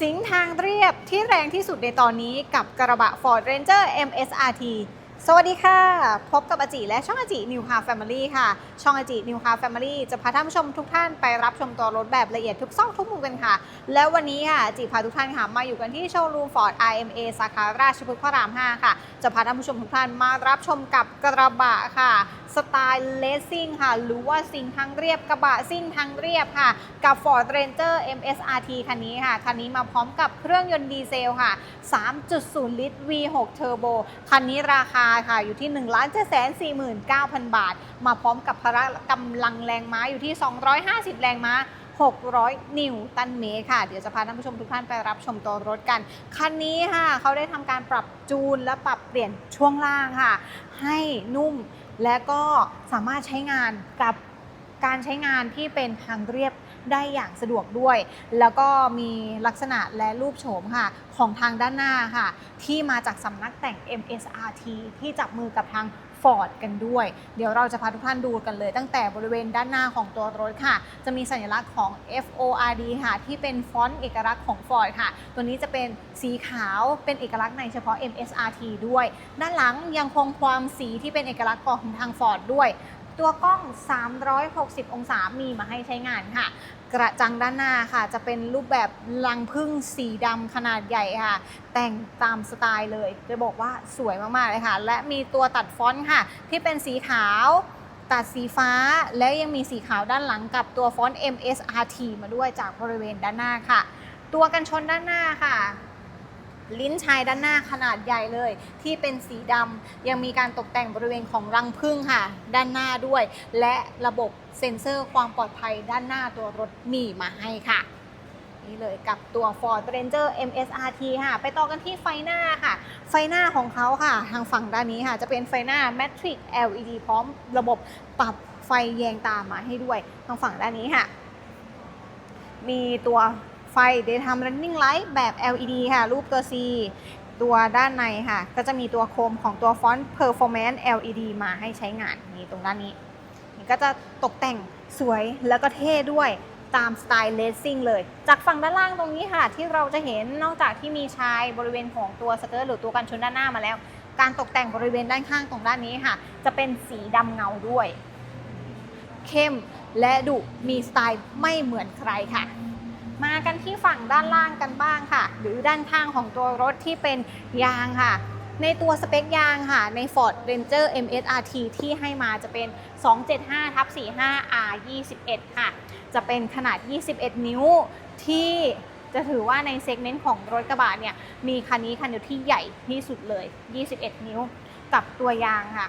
สิงห์ทางเรียบที่แรงที่สุดในตอนนี้กับกระบะ Ford Ranger MSRT สวัสดีค่ะ พบกับอาจิและช่องอาจิ New Car Family ค่ะ ช่องอจิ New Car Family จะพาท่านผู้ชมทุกท่านไปรับชมตัวรถแบบละเอียดทุกซอกทุกมุมกันค่ะ แล้ววันนี้ค่ะจิพาทุกท่านค่ะมาอยู่กันที่โชว์รูม Ford IMA สาขาราชพฤกษ์พระราม 5 ค่ะ จะพาท่านผู้ชมทุกท่านมารับชมกับกระบะค่ะ สไตล์เลสซิ่งค่ะ หรือว่าซิ่งทางเรียบกระบะซิ่งทางเรียบค่ะ กับ Ford Ranger MSRT คันนี้ค่ะ คันนี้มาพร้อมกับเครื่องยนต์ดีเซลค่ะ 3.0 ลิตร V6 Turbo คันนี้ราคาค่ะอยู่ที่ 1 7 4 9 0 0 0 บาท มาพร้อมกับพละกำลังแรงม้าอยู่ที่ 250 แรงม้า 600 นิวตันเมตรค่ะ เดี๋ยวจะพาท่านผู้ชมทุกท่านไปรับชมตัวรถกัน คันนี้ค่ะเขาได้ทำการปรับจูนและปรับเปลี่ยนช่วงล่างค่ะ ให้นุ่มและก็สามารถใช้งานกับการใช้งานที่เป็นทางเรียบได้อย่างสะดวกด้วย แล้วก็มีลักษณะและรูปโฉมค่ะ ของทางด้านหน้าค่ะ ที่มาจากสำนักแต่ง MSRT ที่จับมือกับทาง Ford กันด้วย เดี๋ยวเราจะพาทุกท่านดูกันเลย ตั้งแต่บริเวณด้านหน้าของตัวรถค่ะ จะมีสัญลักษณ์ของ FORD ค่ะ ที่เป็นฟอนต์เอกลักษณ์ของ Ford ค่ะ ตัวนี้จะเป็นสีขาวเป็นเอกลักษณ์ในเฉพาะ MSRT ด้วย ด้านหลังยังคงความสีที่เป็นเอกลักษณ์ของทาง Ford ด้วย ตัวกล้อง 360 องศามีมาให้ใช้งานค่ะกระจังด้านหน้าค่ะ จะเป็นรูปแบบลังพึ่งสีดำขนาดใหญ่ค่ะ แต่งตามสไตล์เลย จะบอกว่าสวยมากๆเลยค่ะ และมีตัวตัดฟอนต์ค่ะ ที่เป็นสีขาวตัดสีฟ้าและยังมีสีขาวด้านหลังกับตัวฟอนต์ MSRT มาด้วยจากบริเวณด้านหน้าค่ะ ตัวกันชนด้านหน้าค่ะ ลิ้นชายด้านหน้าขนาดใหญ่เลย ที่เป็นสีดำยังมีการตกแต่งบริเวณของรังผึ้งค่ะ ด้านหน้าด้วย และระบบเซ็นเซอร์ความปลอดภัยด้านหน้าตัวรถมีมาให้ค่ะ นี่เลยกับตัว Ford Ranger MSRT ค่ะ ไปต่อกันที่ไฟหน้าค่ะ ไฟหน้าของเขาค่ะ ทางฝั่งด้านนี้ค่ะ จะเป็นไฟหน้า Matrix LED พร้อมระบบปรับไฟแยงตามมาให้ด้วย ทางฝั่งด้านนี้ค่ะ มีตัว ไฟ Daytime Running Light แบบ LED ค่ะ รูปตัว C ตัวด้านในค่ะ ก็จะมีตัวโคมของตัวฟอนต์ Performance LED มาให้ใช้งานนี่ตรงด้านนี้นี่ก็จะตกแต่งสวยแล้วก็เท่ด้วยตามสไตล์เลสซิ่งเลย จากฝั่งด้านล่างตรงนี้ค่ะ ที่เราจะเห็นนอกจากที่มีชายบริเวณของตัวสเกิร์ตหรือตัวกันชนด้านหน้ามาแล้ว การตกแต่งบริเวณด้านข้างตรงด้านนี้ค่ะ จะเป็นสีดำเงาด้วย เข้มและดุมีสไตล์ไม่เหมือนใครค่ะ มากันที่ฝั่งด้านล่างกันบ้างค่ะ หรือด้านข้างของตัวรถที่เป็นยางค่ะ ในตัวสเปคยางค่ะ ใน Ford Ranger MSRT ที่ให้มาจะเป็น 275ทับ45 R 21 ค่ะ จะเป็นขนาด 21 นิ้วที่จะถือว่าในเซกเมนต์ของรถกระบะเนี่ย มีคันนี้คันเดียวที่ใหญ่ที่สุดเลย 21 นิ้ว กับตัวยางค่ะ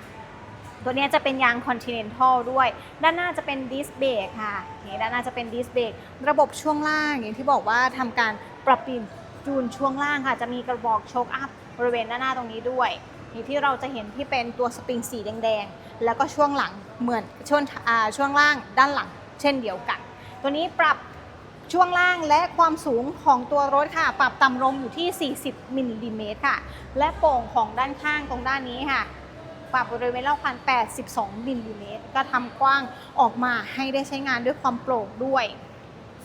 ตัวนี้จะเป็นยาง Continental ด้วย ด้านหน้าจะเป็นดิสเบรกค่ะนี่ด้านหน้าจะเป็นดิสเบรกระบบช่วงล่างอย่างที่บอกว่าทำการปรับเปลี่ยนจูนช่วงล่างค่ะ จะมีกระบอกโชคอัพบริเวณด้านหน้าตรงนี้ด้วยนี่ที่เราจะเห็นที่เป็นตัวสปริงสีแดงๆ แล้วก็ช่วงหลังเหมือนช่วงช่วงล่างด้านหลัง เช่นเดียวกัน ตัวนี้ปรับช่วงล่างและความสูงของตัวรถค่ะ ปรับต่ำลงอยู่ที่ 40มิลลิเมตรค่ะ และโป่งของด้านข้างตรงด้านนี้ค่ะ ปรับบริเวณรอบคัน 82มิลลิเมตรก็ทำกว้างออกมาให้ได้ใช้งานด้วยความโปร่งด้วย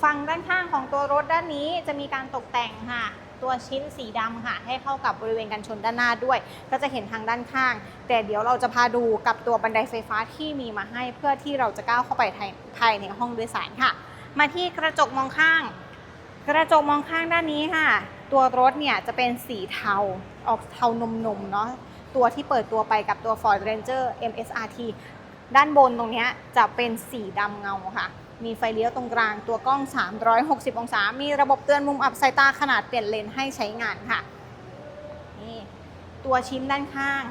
ฝั่งด้านข้างของตัวรถด้านนี้จะมีการตกแต่งค่ะ ตัวชิ้นสีดำค่ะ ให้เข้ากับบริเวณกันชนด้านหน้าด้วย ก็จะเห็นทางด้านข้าง แต่เดี๋ยวเราจะพาดูกับตัวบันไดไฟฟ้าที่มีมาให้ เพื่อที่เราจะก้าวเข้าไปภายในห้องโดยสารค่ะ มาที่กระจกมองข้าง กระจกมองข้างด้านนี้ค่ะ ตัวรถเนี่ยจะเป็นสีเทาออกเทานมๆเนาะ ตัวที่เปิดตัวไปกับตัว Ford Ranger MSRT ด้านบนตรงนี้จะเป็นสีดำเงาค่ะ มีไฟเลี้ยวตรงกลางตัวกล้อง 360 องศา มีระบบเตือนมุมอับสายตาขนาดเปลี่ยนเลนให้ใช้งานค่ะ นี่ตัวชิ้นด้านข้าง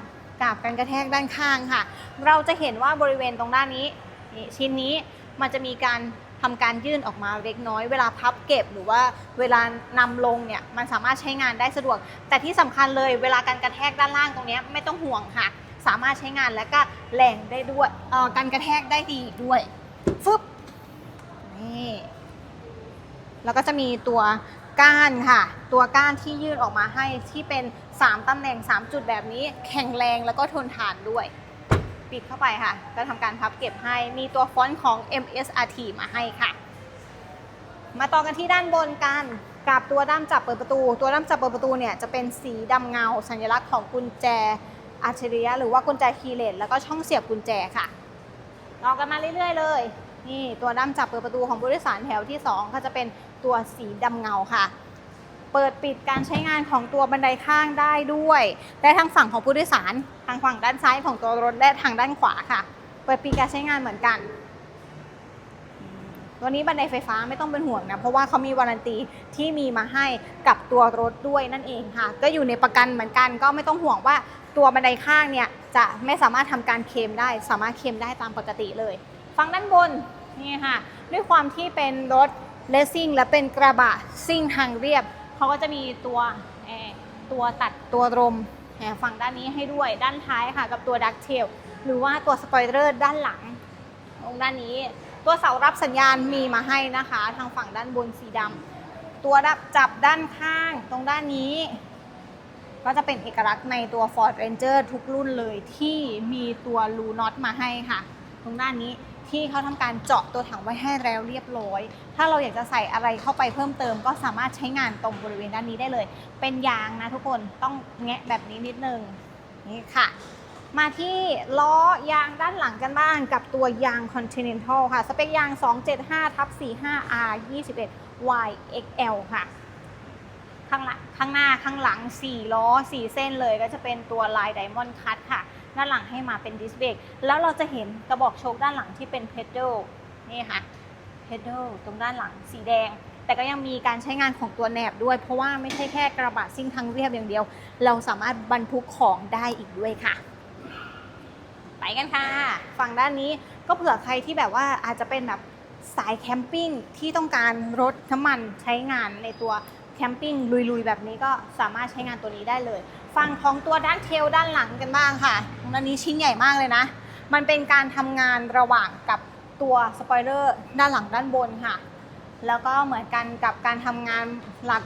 กาบกันกระแทกด้านข้างค่ะ เราจะเห็นว่าบริเวณตรงด้านนี้นชิ้นนี้มันจะมีการ ทำการยื่นออกมาเล็กน้อย เวลาพับเก็บหรือว่าเวลานำลงเนี่ยมันสามารถใช้งานได้สะดวก แต่ที่สำคัญเลยเวลาการกระแทกด้านล่างตรงเนี้ยไม่ต้องห่วงค่ะ สามารถใช้งานและก็แรงได้ด้วยการกระแทกได้ดีด้วยฟึบนี่แล้วก็จะมีตัวก้านค่ะ ตัวก้านที่ยื่นออกมาให้ที่เป็น 3ตำแหน่ง 3 จุดแบบนี้ แข็งแรงแล้วก็ทนทานด้วย ปิดเข้าไปค่ะก็ทำการพับเก็บให้ มีตัวฟอนต์ของ MSRT มาให้ค่ะ มาต่อกันที่ด้านบนกันกับตัวด้ามจับเปิดประตู ตัวด้ามจับเปิดประตูเนี่ยจะเป็นสีดำเงา สัญลักษณ์ของกุญแจอัจฉริยะหรือว่ากุญแจคีย์เลสแล้วก็ช่องเสียบกุญแจค่ะต่อกันมาเรื่อยๆ เลย นี่ตัวด้ามจับเปิดประตูของผู้โดยสารแถวที่ 2 ก็จะเป็นตัวสีดำเงาค่ะ เปิดปิดการใช้งานของตัวบันไดข้างได้ด้วยได้ทั้งฝั่งของผู้โดยสาร ทางฝั่งด้านซ้ายของตัวรถและทางด้านขวาค่ะ เปิดปิดการใช้งานเหมือนกัน ตัวนี้บันไดไฟฟ้าไม่ต้องเป็นห่วงนะ เพราะว่าเขามีวารันตีที่มีมาให้กับตัวรถด้วยนั่นเองค่ะ ก็อยู่ในประกันเหมือนกัน ก็ไม่ต้องห่วงว่าตัวบันไดข้างเนี่ยจะไม่สามารถทำการเคลมได้ สามารถเคลมได้ตามปกติเลย ฟังด้านบนนี่ค่ะ ด้วยความที่เป็นรถเลสซิ่งและเป็นกระบะซิ่งทางเรียบ เขาก็จะมีตัวเอ่อตัวตัดตัวลมแหมฝั่งด้านนี้ให้ด้วยด้านท้ายค่ะ กับตัวดักเทลหรือว่าตัวสปอยเลอร์ด้านหลังตรงด้านนี้ ตัวเสารับสัญญาณมีมาให้นะคะ ทางฝั่งด้านบนสีดำตัวจับด้านข้างตรงด้านนี้ ก็จะเป็นเอกลักษณ์ในตัว Ford Ranger ทุกรุ่นเลยที่มีตัวรูน็อตมาให้ค่ะ ตรงด้านนี้ ที่เขาทำการเจาะตัวถังไว้ให้แล้วเรียบร้อย ถ้าเราอยากจะใส่อะไรเข้าไปเพิ่มเติม ก็สามารถใช้งานตรงบริเวณด้านนี้ได้เลย เป็นยางนะทุกคนต้องแงะแบบนี้นิดนึงนี่ค่ะ มาที่ล้อยางด้านหลังกันบ้างกับตัวยาง Continental ค่ะ สเปคยาง 275ทับ 45 R 21 Y XL ค่ะข้างหลังข้างหน้าข้างหลัง 4 ล้อ 4 เส้นเลยก็จะเป็นตัวลายไดมอนด์คัตค่ะ ด้านหลังให้มาเป็นดิสเบรกแล้วเราจะเห็นกระบอกโชคด้านหลังที่เป็นเพด a ลนี่ค่ะเพด a ลตรงด้านหลังสีแดง แต่ก็ยังมีการใช้งานของตัวแหนบด้วย เพราะว่าไม่ใช่แค่กระบะซิ่งทางเรียบอย่างเดียว เราสามารถบรรทุกของได้อีกด้วยค่ะ ไปกันค่ะ ฝั่งด้านนี้ก็เผื่อใครที่แบบว่าอาจจะเป็นแบบสายแคมปิ้งที่ต้องการรถน้ำมันใช้งานในตัวแคมปิ้งลุยๆ แบบนี้ก็สามารถใช้งานตัวนี้ได้เลย ฝั่งของตัวด้านเทลด้านหลังกันบ้างค่ะตรงด้านนี้ชิ้นใหญ่มากเลยนะ มันเป็นการทำงานระหว่างกับตัวสปอยเลอร์ด้านหลังด้านบนค่ะ แล้วก็เหมือนกันกับการทำงานหลัก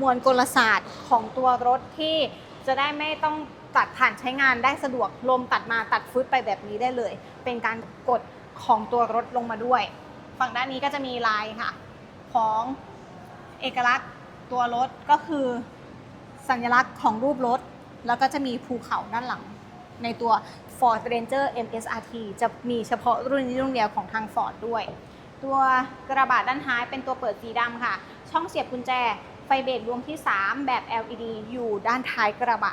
มวลกลศาสตร์ของตัวรถที่จะได้ไม่ต้องตัดผ่านใช้งานได้สะดวกลมตัดมาตัดฟึดไปแบบนี้ได้เลย เป็นการกดของตัวรถลงมาด้วย ฝั่งด้านนี้ก็จะมีลายค่ะ ของเอกลักษณ์ตัวรถก็คือ สัญลักษณ์ของรูปรถ แล้วก็จะมีภูเขาด้านหลัง ในตัว Ford Ranger MSRT จะมีเฉพาะรุ่นนี้รุ่นเดียวของทาง Ford ด้วย ตัวกระบะด้านท้ายเป็นตัวเปิดสีดำค่ะ ช่องเสียบกุญแจ ไฟเบรกดวงที่ 3 แบบ LED อยู่ด้านท้ายกระบะ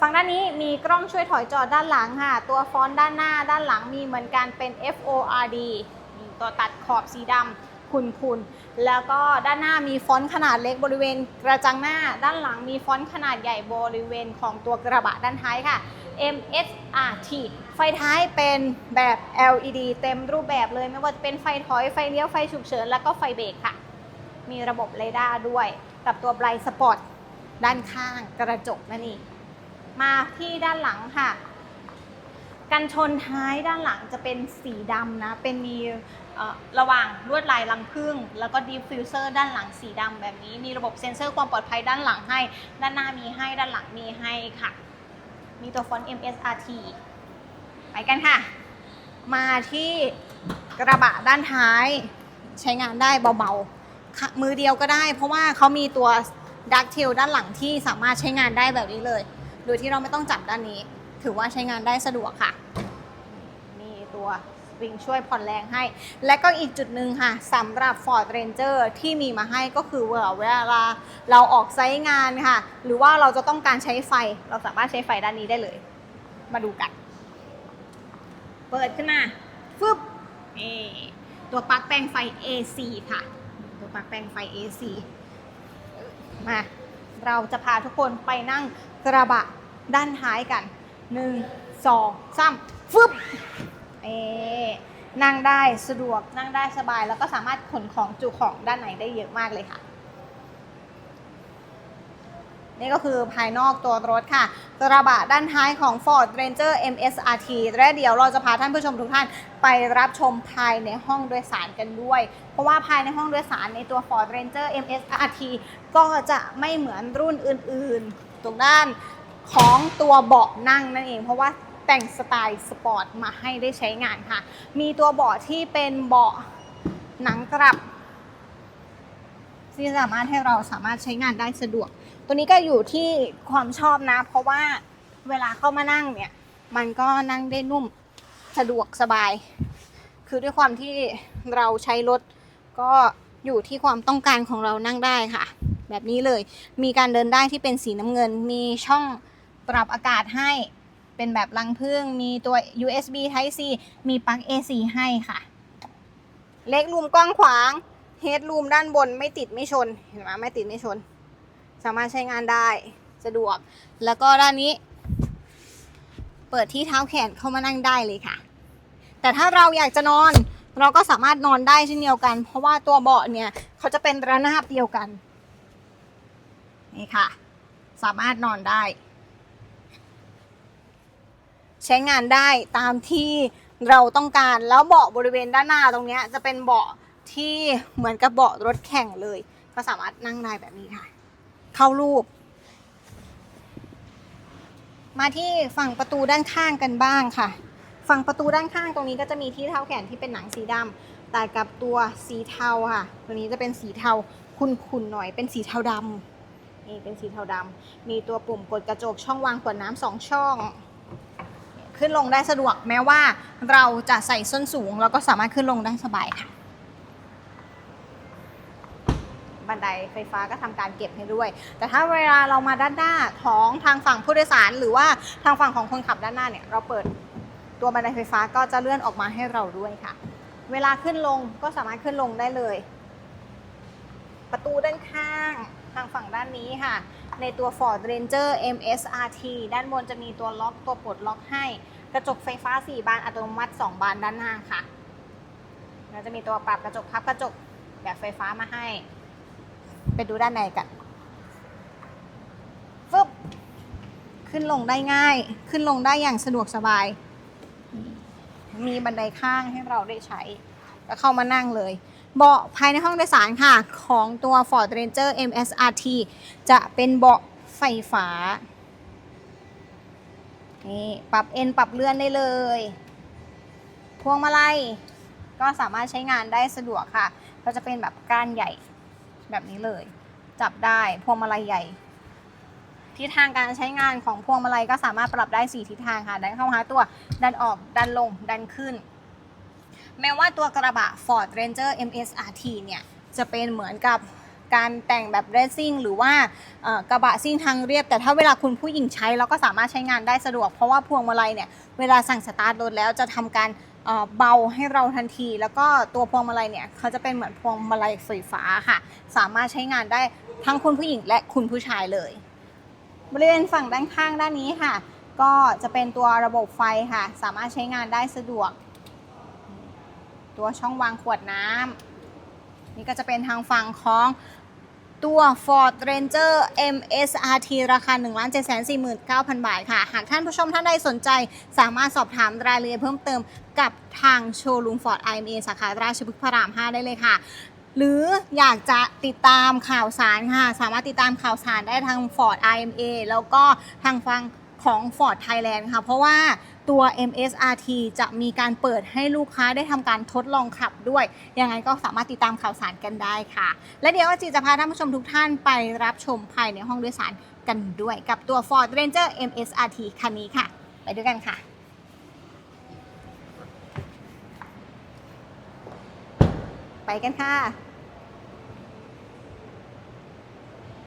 ฝั่งด้านนี้มีกล้องช่วยถอยจอดด้านหลังค่ะ ตัวฟอนต์ด้านหน้าด้านหลังมีเหมือนกันเป็น FORD มีตัวตัดขอบสีดำ คุนๆแล้วก็ด้านหน้ามีฟอนต์ขนาดเล็กบริเวณกระจังหน้า ด้านหลังมีฟอนต์ขนาดใหญ่บริเวณของตัวกระบะด้านท้ายค่ะ MSRT ไฟท้ายเป็นแบบ LED เต็มรูปแบบเลย ไม่ว่าจะเป็นไฟถอยไฟเลี้ยวไฟฉุกเฉิน แล้วก็ไฟเบรกค่ะ มีระบบเรดาร์ด้วย กับตัวไบรท์สปอร์ตด้านข้างกระจกนั่นเองมาที่ด้านหลังค่ะ กันชนท้ายด้านหลังจะเป็นสีดำนะ เป็นมี ระหว่างลวดลายรังผึ้งแล้วก็ดีฟิวเซอร์ด้านหลังสีดำแบบนี้ มีระบบเซ็นเซอร์ความปลอดภัยด้านหลังให้ ด้านหน้ามีให้ด้านหลังมีให้ค่ะ มีตัวฟอนต์ MSRT ไปกันค่ะ มาที่กระบะด้านท้ายใช้งานได้เบาๆ มือเดียวก็ได้ เพราะว่าเขามีตัวดักเทลด้านหลังที่สามารถใช้งานได้แบบนี้เลย โดยที่เราไม่ต้องจับด้านนี้ ถือว่าใช้งานได้สะดวกค่ะนี่ตัวิงช่วยผ่อนแรงให้ และก็อีกจุดหนึ่งค่ะสำหรับ Ford Ranger ที่มีมาให้ก็คือเวลาเราออกไซต์งานค่ะ หรือว่าเราจะต้องการใช้ไฟ เราสามารถใช้ไฟด้านนี้ได้เลย มาดูกัน เปิดขึ้นมาฟึบนี่ตัวปลั๊กแปลงไฟ AC ค่ะ ตัวปลั๊กแปลงไฟ AC มาเราจะพาทุกคนไปนั่งกระบะด้านท้ายกันหนึ่งสองสามฟึบ เอนั่งได้สะดวกนั่งได้สบาย แล้วก็สามารถขนของจุของด้านในได้เยอะมากเลยค่ะ นี่ก็คือภายนอกตัวรถค่ะกระบะด้านท้ายของ Ford Ranger MSRT และเดี๋ยวเราจะพาท่านผู้ชมทุกท่านไปรับชมภายในห้องโดยสารกันด้วย เพราะว่าภายในห้องโดยสารในตัว Ford Ranger MSRT ก็จะไม่เหมือนรุ่นอื่นๆ ตรงด้านของตัวเบาะนั่งนั่นเอง เพราะว่า แต่งสไตล์สปอร์ตมาให้ได้ใช้งานค่ะ มีตัวเบาะที่เป็นเบาะหนังกลับ ที่สามารถให้เราสามารถใช้งานได้สะดวก ตัวนี้ก็อยู่ที่ความชอบนะ เพราะว่าเวลาเข้ามานั่งเนี่ย มันก็นั่งได้นุ่มสะดวกสบาย คือด้วยความที่เราใช้รถก็อยู่ที่ความต้องการของเรานั่งได้ค่ะ แบบนี้เลยมีการเดินได้ที่เป็นสีน้ำเงินมีช่องปรับอากาศให้ เป็นแบบรังพึ่งมีตัว USB Type C มีปลั๊ก AC ให้ค่ะ เล็กรูมกว้างขวางเฮดรูมด้านบนไม่ติดไม่ชนเห็นไหมไม่ติดไม่ชน สามารถใช้งานได้สะดวก แล้วก็ด้านนี้ เปิดที่เท้าแขนเข้ามานั่งได้เลยค่ะ แต่ถ้าเราอยากจะนอน เราก็สามารถนอนได้เช่นเดียวกัน เพราะว่าตัวเบาะเนี่ย เขาจะเป็นระนาบเดียวกัน นี่ค่ะ สามารถนอนได้ ใช้งานได้ตามที่เราต้องการแล้วเบาะบริเวณด้านหน้าตรงนี้จะเป็นเบาะที่เหมือนกับเบาะรถแข่งเลย ก็สามารถนั่งได้แบบนี้ค่ะ เข้ารูป มาที่ฝั่งประตูด้านข้างกันบ้างค่ะ ฝั่งประตูด้านข้างตรงนี้ก็จะมีที่เท้าแขนที่เป็นหนังสีดำแต่กับตัวสีเทาค่ะ ตัวนี้จะเป็นสีเทาขุ่นๆหน่อยเป็นสีเทาดำนี่เป็นสีเทาดำมีตัวปุ่มกดกระจกช่องวางขวดน้ำสองช่อง ขึ้นลงได้สะดวกแม้ว่าเราจะใส่ส้นสูงเราก็สามารถขึ้นลงได้สบายค่ะ บันไดไฟฟ้าก็ทำการเก็บให้ด้วย แต่ถ้าเวลาเรามาด้านหน้าของทางฝั่งผู้โดยสาร หรือว่าทางฝั่งของคนขับด้านหน้าเนี่ยเราเปิดตัวบันไดไฟฟ้าก็จะเลื่อนออกมาให้เราด้วยค่ะ เวลาขึ้นลงก็สามารถขึ้นลงได้เลย ประตูด้านข้างทางฝั่งด้านนี้ค่ะ ในตัว Ford Ranger MSRT ด้านบนจะมีตัวล็อกตัวปลดล็อกให้ กระจกไฟฟ้า 4 บานอัตโนมัติ 2 บานด้านหน้าค่ะ แล้วจะมีตัวปรับกระจกพับกระจกแบบไฟฟ้ามาให้ ไปดูด้านในกันฟึบขึ้นลงได้ง่าย ขึ้นลงได้อย่างสะดวกสบาย มีบันไดข้างให้เราได้ใช้แล้วเข้ามานั่งเลย เบาะภายในห้องโดยสารค่ะ ของตัว Ford Ranger MSRT จะเป็นเบาะไฟฟ้า นี่ปรับเอ็นปรับเลื่อนได้เลย พวงมาลัยก็สามารถใช้งานได้สะดวกค่ะ ก็จะเป็นแบบก้านใหญ่แบบนี้เลย จับได้พวงมาลัยใหญ่ทิศทางการใช้งานของพวงมาลัยก็สามารถปรับได้ 4 ทิศทางค่ะ ดันเข้าหาตัว ดันออก ดันลง ดันขึ้น แม้ว่าตัวกระบะ Ford Ranger MSRT เนี่ย จะเป็นเหมือนกับการแต่งแบบเรซซิ่งหรือว่ากระบะซิ่งทางเรียบ แต่ถ้าเวลาคุณผู้หญิงใช้เราก็สามารถใช้งานได้สะดวก เพราะว่าพวงมาลัยเนี่ย เวลาสั่งสตาร์ทรถแล้วจะทำการเอ่อเบาให้เราทันที แล้วก็ตัวพวงมาลัยเนี่ยเขาจะเป็นเหมือนพวงมาลัยไฟฟ้าค่ะ สามารถใช้งานได้ทั้งคุณผู้หญิงและคุณผู้ชายเลย บริเวณฝั่งด้านข้างด้านนี้ค่ะ ก็จะเป็นตัวระบบไฟค่ะ สามารถใช้งานได้สะดวก ตัวช่องวางขวดน้ำนี่ก็จะเป็นทางฝั่งของตัว Ford Ranger MSRT ราคา 1 7 4 9 0 0 บาทค่ะ หากท่านผู้ชมท่านใดสนใจ สามารถสอบถามรายละเอียดเพิ่มเติมกับทางโชว์รูม Ford IMA สาขาราชพฤกษ์พระราม 5 ได้เลยค่ะ หรืออยากจะติดตามข่าวสารค่ะ สามารถติดตามข่าวสารได้ทาง Ford IMA แล้วก็ทางฟัง ของ Ford Thailand ค่ะ เพราะว่าตัว MSRT จะมีการเปิดให้ลูกค้าได้ทำการทดลองขับด้วย ยังไงก็สามารถติดตามข่าวสารกันได้ค่ะ และเดี๋ยวอาจีจะพาท่านผู้ชมทุกท่านไปรับชมภายในห้องโดยสารกันด้วย กับตัว Ford Ranger MSRT คันนี้ค่ะ ไปด้วยกันค่ะไปกันค่ะ